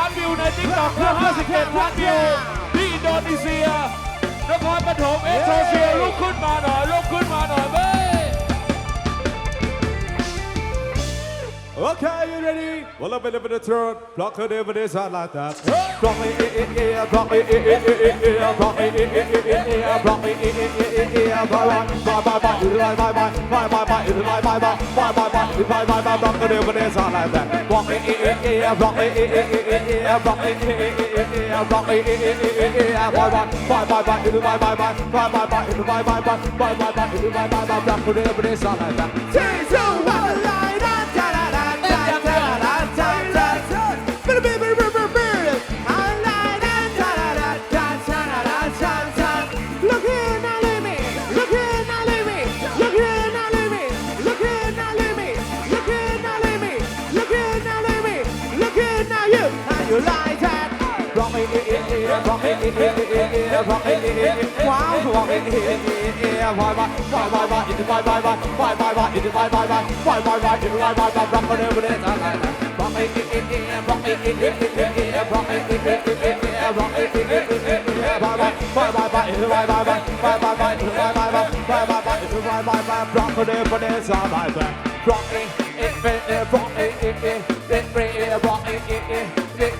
ล้านวิวในติ๊กต็อกเพื่อ51ล้านวิวที่อินโดนีเซียนครปฐมเอสกโซเชียลุกขึ้นมาหน่อยลุกขึ้นมาหน่อยเบ้ Okay, you ready? Well, I'm in the third. Block her there, but it's not like that. Block me, eh, eh, eh, block me, eh, eh, eh, eh, eh, block me, eh, eh, eh, eh, eh, block me, eh, eh, eh, eh, eh, bye bye, bye bye, bye, it's like bye bye, bye bye, bye, it's like bye bye, bye bye, bye, it's like bye bye, block her there, but it's not like that. Block me, eh, eh, eh, block me, eh, eh, eh, eh, block me, eh, eh, eh, eh, block me, eh, eh, eh, eh, eh, bye bye, bye bye, bye, it's like bye bye, bye bye, bye, it's like bye bye, bye bye, bye, it's like bye bye, block her there, but it's not like that. Jesus. Rock it, it, it, rock it, it, it, it, it, rock it, it, it, it.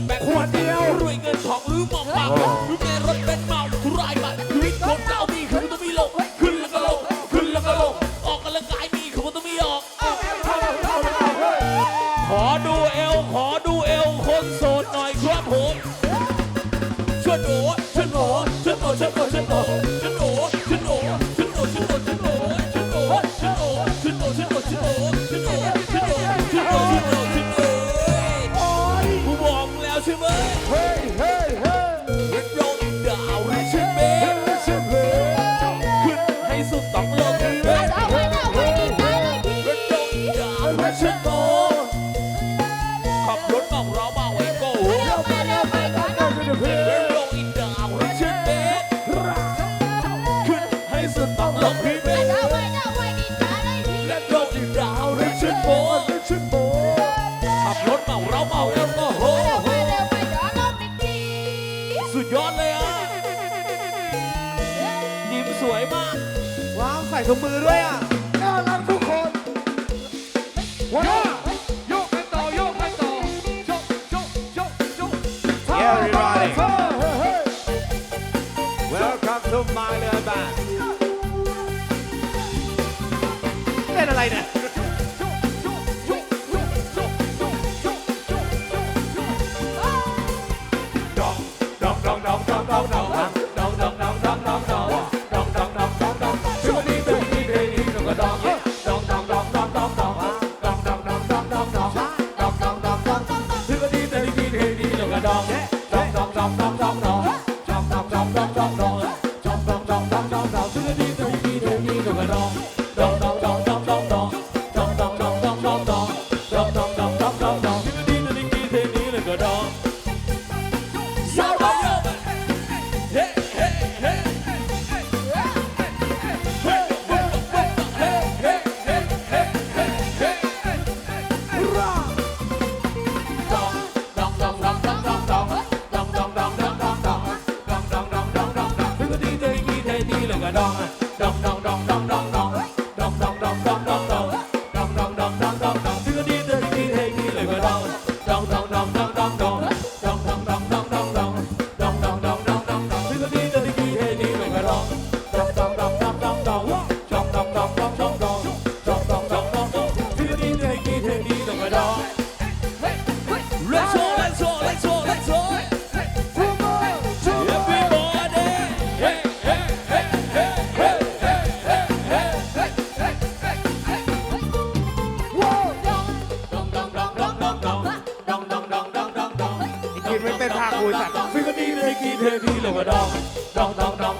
นแบงขวดเดียวรวยเงินทองหรือหมอกปากหรือในรถเป็นเมาทุรายบัตรชีวิตคนเรามีคือต้องมีลงขึ้นแล้วก็ลงขึ้นแล้วก็ลงออกกันละกายมีคือต้องมีออก ขอดูเอวขอดูเอวคนโสดหน่อยครับผมช่วยโหนช่วยโหนช่วยโหนช่วยโหนช่วยโหนช่วยโห ดาวริชเบน Listen, boy. ขับรถเมาเราเมาแอลกอฮอล์สุดยอดเลยอะยิ้มสวยมาก ว้าวใส่ถุงมือด้วยอะน่ารักทุกคนหัวหน้าโยกกันต่อยกกันต่อยกยกยกยก Everybody เฮ้ยเฮ้ย Welcome to my little band เล่นอะไรเนี่ย ดองดองดองดอง กินไม่เต้นท่ากูสัตว์ฟิกดีเลยกีเทดีเลยก็ดองดองดองดองดองดอง